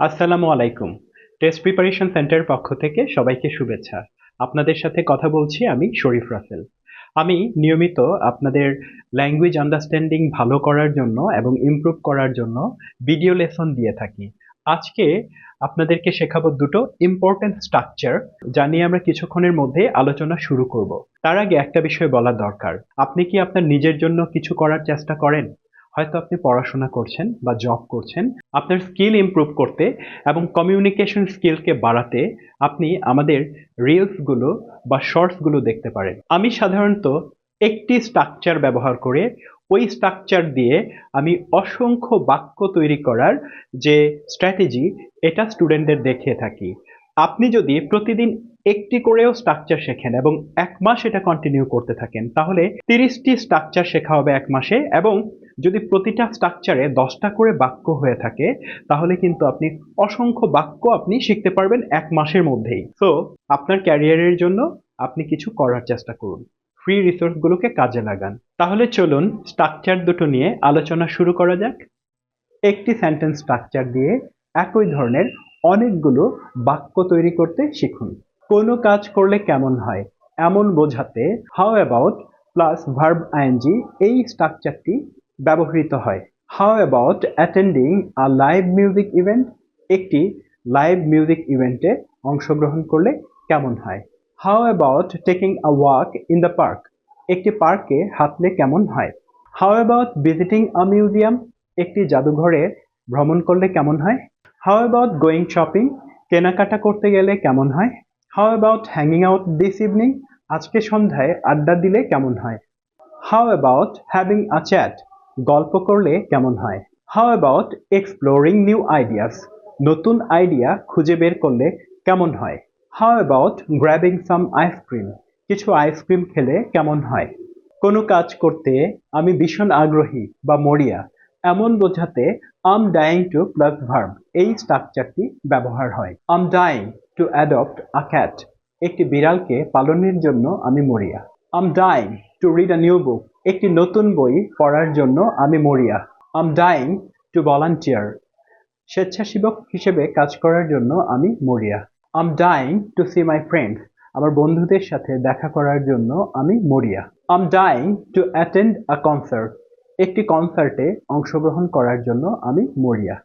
আসসালামু আলাইকুম। Test preparation সেন্টারের পক্ষ থেকে সবাইকে শুভেচ্ছা। আপনাদের সাথে কথা বলছি আমি শরীফ রাসেল। আমি নিয়মিত আপনাদের ল্যাঙ্গুয়েজ আন্ডারস্ট্যান্ডিং ভালো করার জন্য এবং ইমপ্রুভ করার জন্য ভিডিও লেসন দিয়ে থাকি। আজকে আপনাদেরকে শেখাবো দুটো ইম্পর্টেন্ট স্ট্রাকচার যা নিয়ে আমরা কিছুক্ষণের মধ্যে আলোচনা শুরু করব। তার আগে একটা বিষয় বলা দরকার। আপনি কি আপনার নিজের জন্য কিছু করার চেষ্টা করেন? হয়তো আপনি পড়াশোনা করছেন বা জব করছেন, আপনার স্কিল ইমপ্রুভ করতে এবং কমিউনিকেশন স্কিলকে বাড়াতে আপনি আমাদের রিলসগুলো বা শর্টসগুলো দেখতে পারেন। আমি সাধারণত একটি স্ট্রাকচার ব্যবহার করে ওই স্ট্রাকচার দিয়ে আমি অসংখ্য বাক্য তৈরি করার যে স্ট্র্যাটেজি এটা স্টুডেন্টদের দেখিয়ে থাকি। আপনি যদি প্রতিদিন একটি করেও স্ট্রাকচার শেখেন এবং এক মাস এটা কন্টিনিউ করতে থাকেন, তাহলে তিরিশটি স্ট্রাকচার শেখা হবে এক মাসে এবং যদি প্রতিটা স্ট্রাকচারে দশটা করে বাক্য হয়ে থাকে, তাহলে কিন্তু আপনি অসংখ্য বাক্য আপনি শিখতে পারবেন এক মাসের মধ্যেই। সো আপনার ক্যারিয়ারের জন্য আপনি কিছু করার চেষ্টা করুন। ফ্রি রিসোর্সগুলোকে কাজে লাগান। তাহলে চলুন স্ট্রাকচার দুটো নিয়ে আলোচনা শুরু করা যাক। একটি সেন্টেন্স স্ট্রাকচার দিয়ে একই ধরনের অনেকগুলো বাক্য তৈরি করতে শিখুন। কোনো কাজ করলে কেমন হয়, এমন বোঝাতে how about plus verb ING এই স্ট্রাকচারটি ব্যবহৃত হয়। How about attending a live music event একটি লাইভ মিউজিক ইভেন্টে অংশগ্রহণ করলে কেমন হয়? How about taking a walk in the park একটি পার্কে হাঁটলে কেমন হয়? How about visiting a museum একটি জাদুঘরে ভ্রমণ করলে কেমন হয়? হাউ অ্যাবাউট গোয়িং শপিং কেনাকাটা করতে গেলে কেমন হয়? How about hanging out this evening আজকে সন্ধ্যায় আড্ডা দিলে কেমন হয়? How about having a chat গল্প করলে কেমন হয়? How about exploring new ideas নতুন আইডিয়া খুঁজে বের করলে কেমন হয়? How about grabbing some ice cream কিছু আইসক্রিম খেলে কেমন হয়? কোনো কাজ করতে আমি ভীষণ আগ্রহী বা মরিয়া। এমন বোঝাতে I'm dying to plus verb এই স্ট্রাকচারটি ব্যবহার হয়। I'm dying to adopt a cat একটি বিড়ালকে পালনের জন্য আমি মরিয়া। I'm dying to read a new book একটি নতুন বই পড়ার জন্য আমি মরিয়া। আম ডাইং টু ভলান্টিয়ার স্বেচ্ছাসেবক হিসেবে কাজ করার জন্য আমি মরিয়া। I'm dying to see my friends আমার বন্ধুদের সাথে দেখা করার জন্য আমি মরিয়া। I'm dying to attend a concert একটি কনসার্টে অংশগ্রহণ করার জন্য আমি মরিয়া।